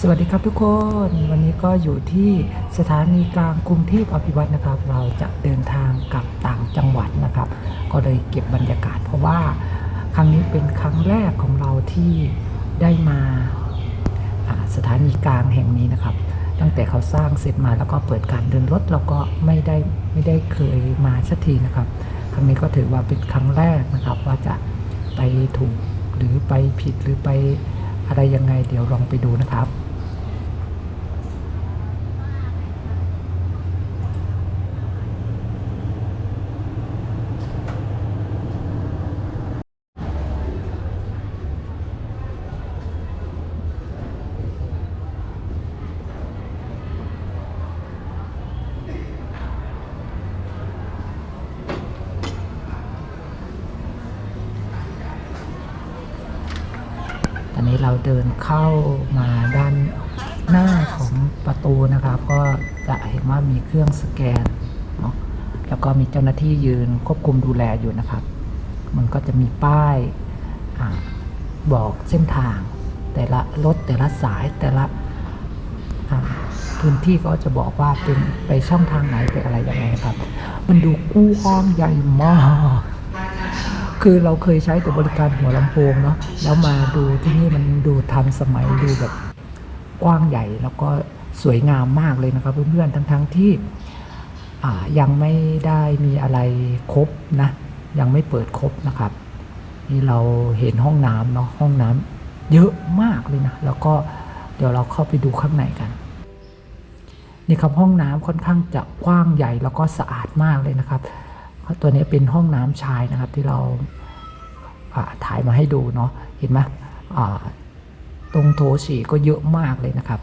สวัสดีครับทุกคนวันนี้ก็อยู่ที่สถานีกลางกรุงเทพอภิวัตนะครับ เราจะเดินทางกลับต่างจังหวัดนะครับ ก็เลยเก็บบรรยากาศ เพราะว่าครั้งนี้เป็นครั้งแรกของเราที่ได้มาอ่าสถานีกลางแห่งนี้นะครับ ตั้งแต่เขาสร้างเสร็จมาแล้วก็เปิดการเดินรถเราก็ไม่ได้ไม่ได้เคยมาสักทีนะครับ ครั้งนี้ก็ถือว่าเป็นครั้งแรกนะครับ ว่าจะไปถูกหรือไปผิดหรือไปอะไรยังไงเดี๋ยวลองไปดูนะครับ ตอนนี้ เข้ามาด้านหน้าของประตูนะครับ ก็จะเห็นว่ามีเครื่องสแกนเนาะแล้วก็มีเจ้าหน้าที่ยืนควบคุมดูแลอยู่นะครับ มันก็จะมีป้ายอบอกเส้นทาง แต่ละรถแต่ละสายแต่ละพื้นที่ก็จะบอกว่าเป็นไปช่องทางไหนไปอะไรยังไงครับ มันดูกว้างใหญ่มาก คือเราเคยใช้แต่บริการหัวลำโพงเนาะแล้วมาดูที่นี่มันดูทันสมัยดูแบบกว้างใหญ่แล้วก็สวยงามมากเลยนะครับเพื่อนๆทั้งๆที่ยังไม่ได้มีอะไรครบนะ ยังไม่เปิดครบนะครับ นี่เราเห็นห้องน้ำเนาะห้องน้ำเยอะมากเลยนะ แล้วก็เดี๋ยวเราเข้าไปดูข้างในกัน นี่ครับห้องน้ำค่อนข้างจะกว้างใหญ่แล้วก็สะอาดมากเลยนะครับ ตัวนี้เป็นห้องน้ำชายนะครับที่เราถ่ายมาให้ดูเนาะเห็นไหมตรงโถฉี่ก็เยอะมากเลยนะครับ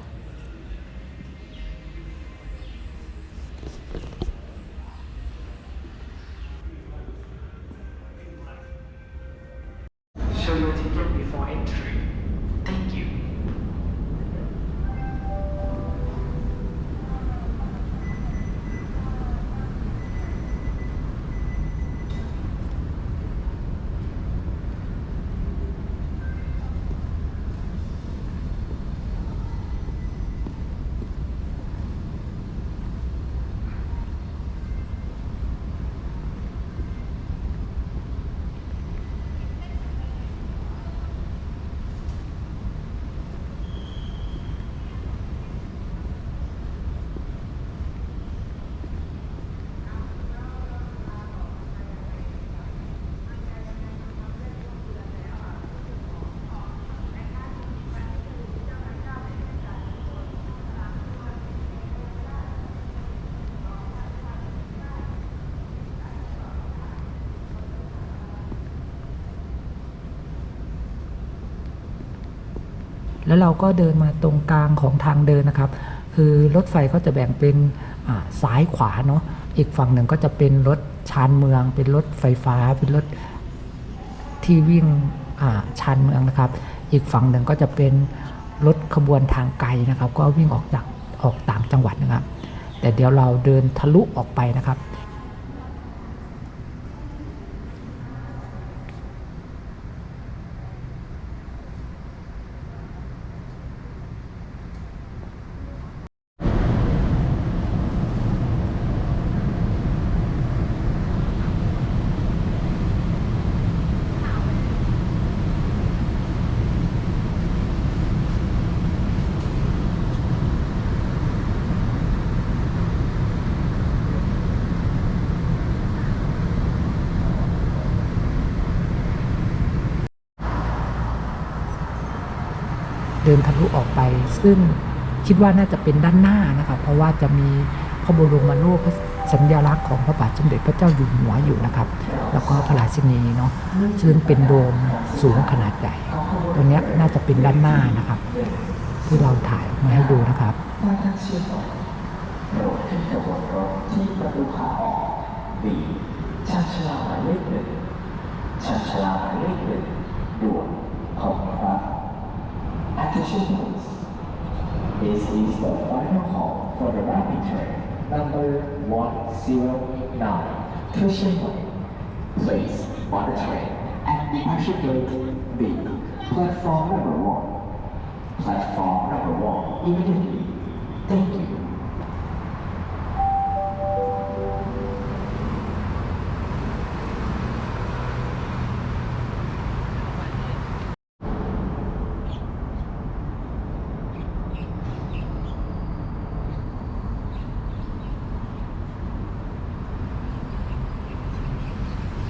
แล้วเราก็เดินมาตรงกลางของทางเดินนะครับ คือรถไฟก็จะแบ่งเป็นอ่าซ้ายขวาเนาะอีกฝั่งหนึ่งก็จะเป็นรถชานเมือง เป็นรถไฟฟ้า เป็นรถที่วิ่งอ่าชานเมืองนะครับ อีกฝั่งหนึ่งก็จะเป็นรถขบวนทางไกลนะครับ ก็วิ่งออกจากออกต่างจังหวัดนะครับ แต่เดี๋ยวเราเดินทะลุออกไปนะครับ ดินทะลุออกไป ซึ่งคิดว่าน่าจะเป็นด้านหน้านะครับเพราะว่าจะมีพระบรมรูปสัญลักษณ์ของพระบาทสมเด็จพระเจ้าอยู่หัวอยู่นะครับ แล้วก็พระราชินีเนาะซึ่งเป็นโดมสูงขนาดใหญ่ตรงเนี้ยน่าจะเป็นด้านหน้านะครับ ที่เราถ่ายมาให้ดูนะครับที่ประตูขาออก B ชาชลาหมายเลขหนึ่งชาชลาหมายเลขหนึ่ง This is the final call for the rapid train number 109 to Shanghai. Please on the train at departure gate B, platform number one. Platform number one immediately. Thank you.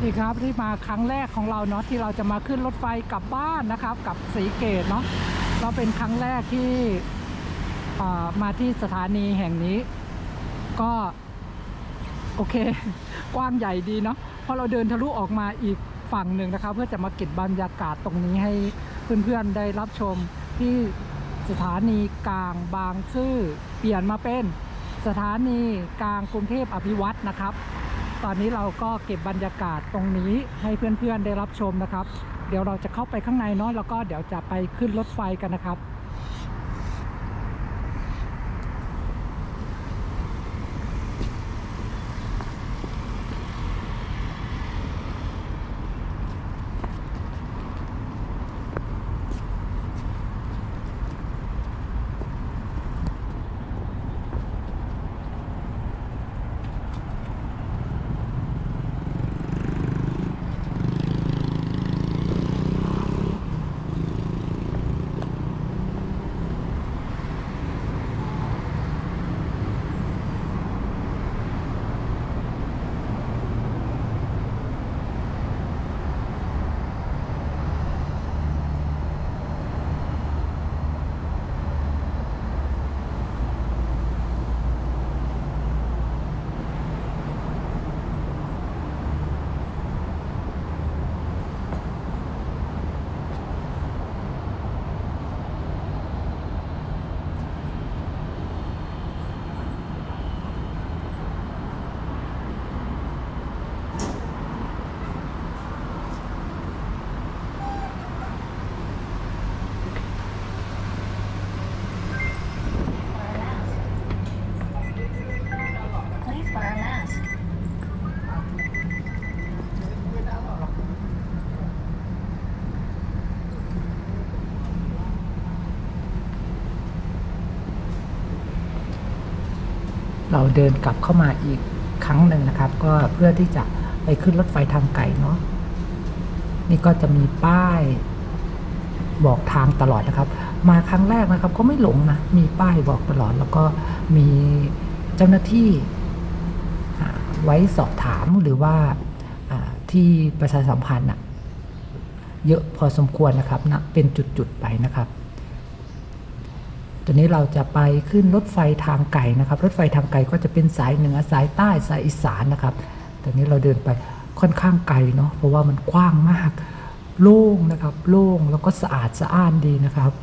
นี่ครับที่มาครั้งแรกของเราเนาะที่เราจะมาขึ้นรถไฟกลับบ้านนะครับกับสีเกตเนาะเราเป็นครั้งแรกที่มาที่สถานีแห่งนี้ ก็โอเค กว้างใหญ่ดีเนาะพราะเราเดินทะลุออกมาอีกฝั่งหนึ่งนะครับเพื่อจะมาเก็บบรรยากาศตรงนี้ให้เพื่อนๆได้รับชมที่สถานีกลางบางซื่อเปลี่ยนมาเป็นสถานีกลางกรุงเทพอภิวัตนะครับ ตอนนี้เราก็เก็บบรรยากาศตรงนี้ให้เพื่อนๆได้รับชมนะครับ เดี๋ยวเราจะเข้าไปข้างในเนาะแล้วก็เดี๋ยวจะไปขึ้นรถไฟกันนะครับ เราเดินกลับเข้ามาอีกครั้งหนึ่งนะครับ ก็เพื่อที่จะไปขึ้นรถไฟทางไกลเนาะนี่ก็จะมีป้ายบอกทางตลอดนะครับ มาครั้งแรกนะครับ ก็ไม่หลงนะ มีป้ายบอกตลอด แล้วก็มีเจ้าหน้าที่ไว้สอบถามหรือว่าที่ประชาสัมพันธ์อะเยอะพอสมควรนะครับนะเป็นจุด ๆ ไปนะครับ ตอนนี้เราจะไปขึ้นรถไฟทางไกลนะครับ รถไฟทางไกลก็จะเป็นสายเหนือสายใต้สายอีสานนะครับตอนนี้เราเดินไปค่อนข้างไกลเนาะเพราะว่ามันกว้างมาก โล่งนะครับ โล่งแล้วก็สะอาดสะอ้านดีนะครับ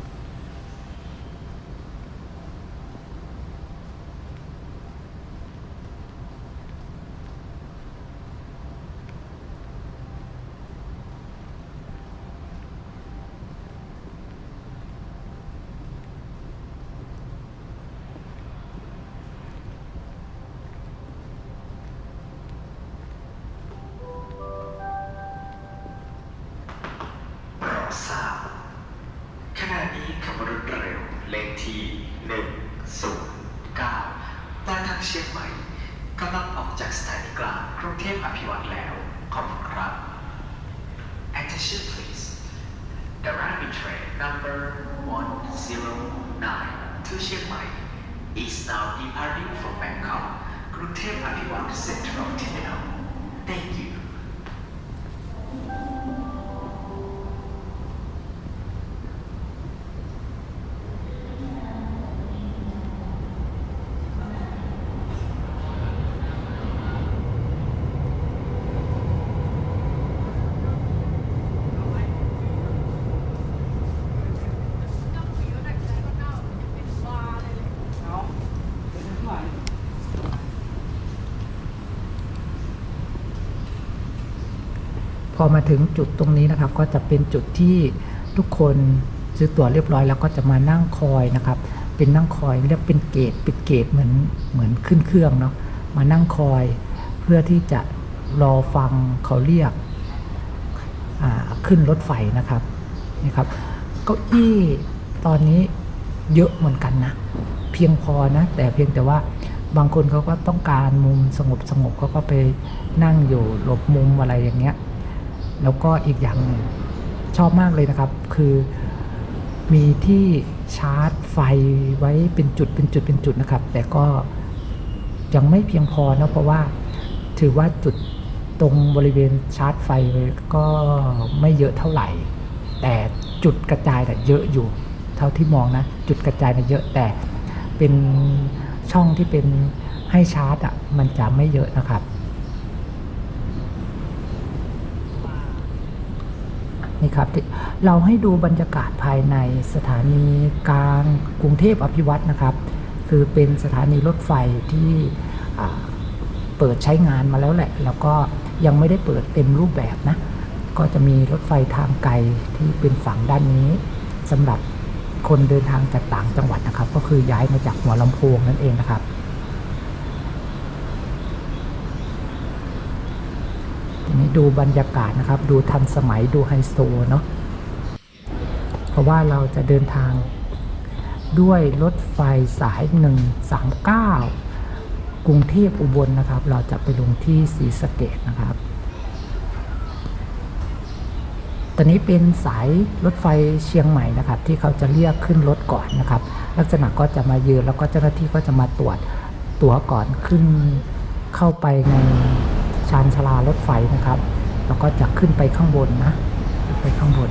โปรดทราบขณะนี้ขบวนรถเร็วเลขที่ 109ปลายทาง เชียงใหม่กำลังออกจากสถานีกลางกรุงเทพอภิวัตแล้ว ขอบคุณครับ Attention please The rapid train number 109 to Chiang Mai is now departing from Bangkok กรุงเทพอภิวัต Central Terminal Thank you พ อมาถึงจุดตรงนี้นะครับ ก็จะเป็นจุดที่ทุกคนซื้อตั๋วเรียบร้อยแล้วก็จะมานั่งคอยนะครับ เป็นนั่งคอยเรียกเป็นเกตเป็นเกตเหมือนเหมือนขึ้นเครื่องเนาะมานั่งคอย เพื่อที่จะรอฟังเขาเรียกขึ้นรถไฟนะครับนี่ครับเก้าอี้ตอนนี้เยอะเหมือนกันนะ เพียงพอนะ แต่เพียงแต่ว่าบางคนเขาก็ต้องการมุมสงบสงบเขาก็ไปนั่งอยู่หลบมุมอะไรอย่างเงี้ย แล้วก็อีกอย่างหนึ่งชอบมากเลยนะครับ คือมีที่ชาร์จไฟไว้เป็นจุดเป็นจุดเป็นจุดนะครับ แต่ก็ยังไม่เพียงพอนะเพราะว่าถือว่าจุดตรงบริเวณชาร์จไฟก็ไม่เยอะเท่าไหร่ แต่จุดกระจายน่เยอะอยู่ เท่าที่มองนะ จุดกระจายน่ะเยอะแต่เป็นช่องที่เป็นให้ชาร์จอะมันจะไม่เยอะนะครับ นี่ครับเราให้ดูบรรยากาศภายในสถานีกลางกรุงเทพอภิวัตนะครับ คือเป็นสถานีรถไฟที่เปิดใช้งานมาแล้วแหละ แล้วก็ยังไม่ได้เปิดเต็มรูปแบบนะ ก็จะมีรถไฟทางไกลที่เป็นฝั่งด้านนี้สำหรับคนเดินทางจากต่างจังหวัดนะครับ ก็คือย้ายมาจากหัวลำโพงนั่นเองนะครับ ทีนี้ ดูบรรยากาศนะครับ ดูทันสมัยดูไฮโซเนาะเพราะว่าเราจะเดินทางด้วยรถไฟสาย 139 กรุงเทพอุบลนะครับ เราจะไปลงที่ศรีสะเกดนะครับ ตอนนี้เป็นสายรถไฟเชียงใหม่นะครับ ที่เขาจะเรียกขึ้นรถก่อนนะครับ ลักษณะก็จะมายืนแล้วก็เจ้าหน้าที่ก็จะมาตรวจตั๋วก่อนขึ้นเข้าไปใน ชานชลารถไฟนะครับ แล้วก็จะขึ้นไปข้างบนนะ ไปข้างบน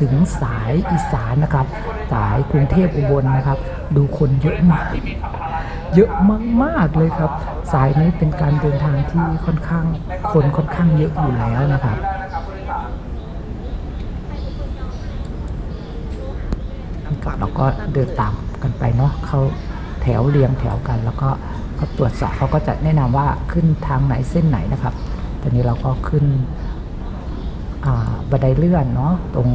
ถึงสายอีสานนะครับ สายกรุงเทพอุบลนนะครับ ดูคนเยอะมากที่มีสัมาระเยอะมากๆเลยครับ สายนี้เป็นการเดินทางที่ค่อนข้างคนค่อนข้างเยอะอยู่แล้วนะครับได้นะครับผู้โดยสารก็เราก็เดินตามกันไปเนาะเขาแถวเรียงแถวกัน แล้วก็เขาตรวจสอบเขาก็จะแนะนำว่าขึ้นทางไหนเส้นไหนนะครับ ตอนนี้เราก็ขึ้นบันไดเลื่อนเนาะตรง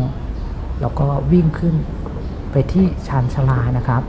แล้วก็วิ่งขึ้นไปที่ชานชลานะครับ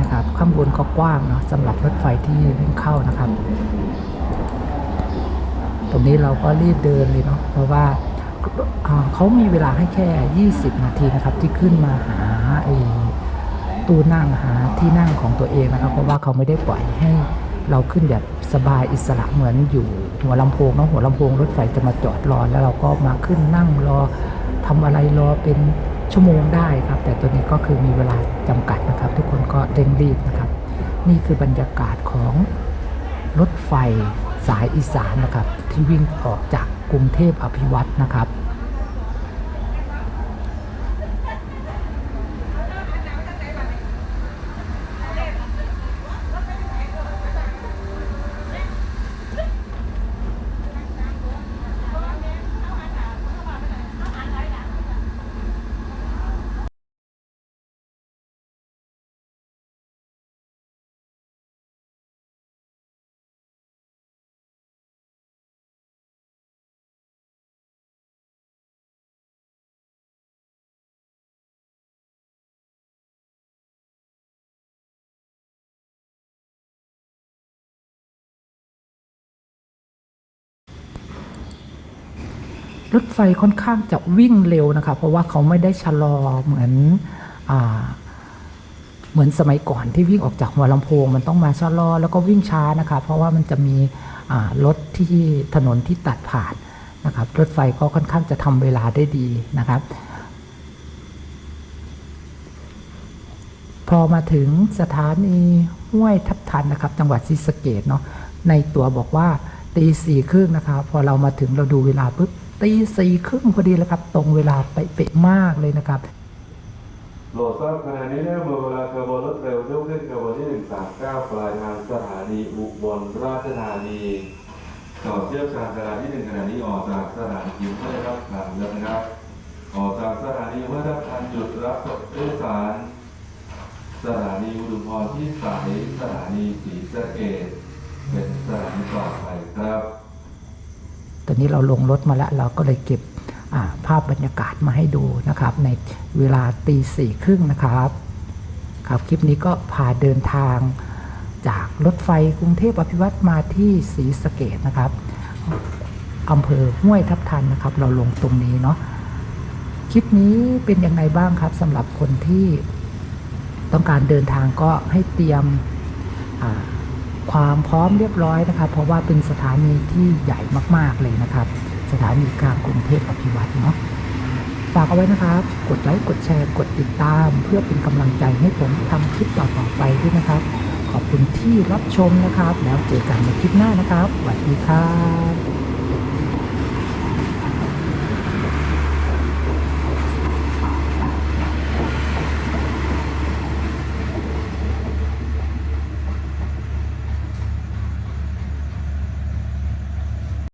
นะครับ ข้างบนก็กว้างเนาะสำหรับรถไฟที่วิ่งเข้านะครับ ตรงนี้เราก็รีบเดินเลยเนาะเพราะว่าเขามีเวลาให้แค่ 20 นาทีนะครับ ที่ขึ้นมาหาไอ้ตู้นั่งหาที่นั่งของตัวเองนะครับ เพราะว่าเขาไม่ได้ปล่อยให้เราขึ้นแบบสบายอิสระเหมือนอยู่หัวลำโพงเนาะหัวลำโพงรถไฟจะมาจอดรอแล้วเราก็มาขึ้นนั่งรอทำอะไรรอเป็น ชั่วโมงได้ครับ แต่ตัวนี้ก็คือมีเวลาจำกัดนะครับ ทุกคนก็เร่งรีบนะครับ นี่คือบรรยากาศของรถไฟสายอีสานนะครับ ที่วิ่งออกจากกรุงเทพอภิวัตนะครับ รถไฟค่อนข้างจะวิ่งเร็วนะครับเพราะว่าเขาไม่ได้ชะลอเหมือนอเหมือนสมัยก่อนที่วิ่งออกจากหัวลำโพง มันต้องมาชะลอแล้วก็วิ่งช้านะครับเพราะว่ามันจะมีรถที่ถนนที่ตัดผ่านนะครับ รถไฟก็ค่อนข้างจะทำเวลาได้ดีนะครับ พอมาถึงสถานีห้วยทับทันนะครับ จังหวัดศรีสะเกดเนาะในตัวบอกว่าตีสี่ครึ่งนะครับพอเรามาถึงเราดูเวลาปุ๊บ ตีสี่ครึ่งพอดีแล้วครับ ตรงเวลาเป๊ะมากเลยนะครับโหลดทราบขณะนี้ได้เมื่อเวลาขบวนรถเร็วยวขึ้นขบวนที่139ปลายทางสถานีอุบลราชธานีต่อเทียบชานสถานีหนึ่งขณะนี้ออกจากสถานียิมเพื่อได้รับการแล้วนะครับออกจากสถานีเมื่อได้ทันจุดรับส่งผู้โดยสาร สถานีอุดมพรที่สายสถานีศรีสะเกษเป็นสถานีต่อไปครับ ตอนนี้เราลงรถมาแล้วเราก็เลยเก็บาภาพบรรยากาศมาให้ดูนะครับ ในเวลาตีสี่ครึ่งนะครับครับคลิปนี้ก็พาเดินทางจากรถไฟกรุงเทพอภิวัตมาที่ศรีสะเกดนะครับอำเภอห้วยทับทันนะครับ เราลงตรงนี้เนาะคลิปนี้เป็นยังไงบ้างครับสำหรับคนที่ต้องการเดินทางก็ให้เตรียมอ่า ความพร้อมเรียบร้อยนะครับ เพราะว่าเป็นสถานีที่ใหญ่มากๆเลยนะครับ สถานีกลางกรุงเทพอภิวัตเนาะฝากเอาไว้นะครับ กดไลค์ กดแชร์ กดติดตาม เพื่อเป็นกำลังใจให้ผมทำคลิปต่อๆไปด้วยนะครับ ขอบคุณที่รับชมนะครับ แล้วเจอกันในคลิปหน้านะครับสวัสดีครับ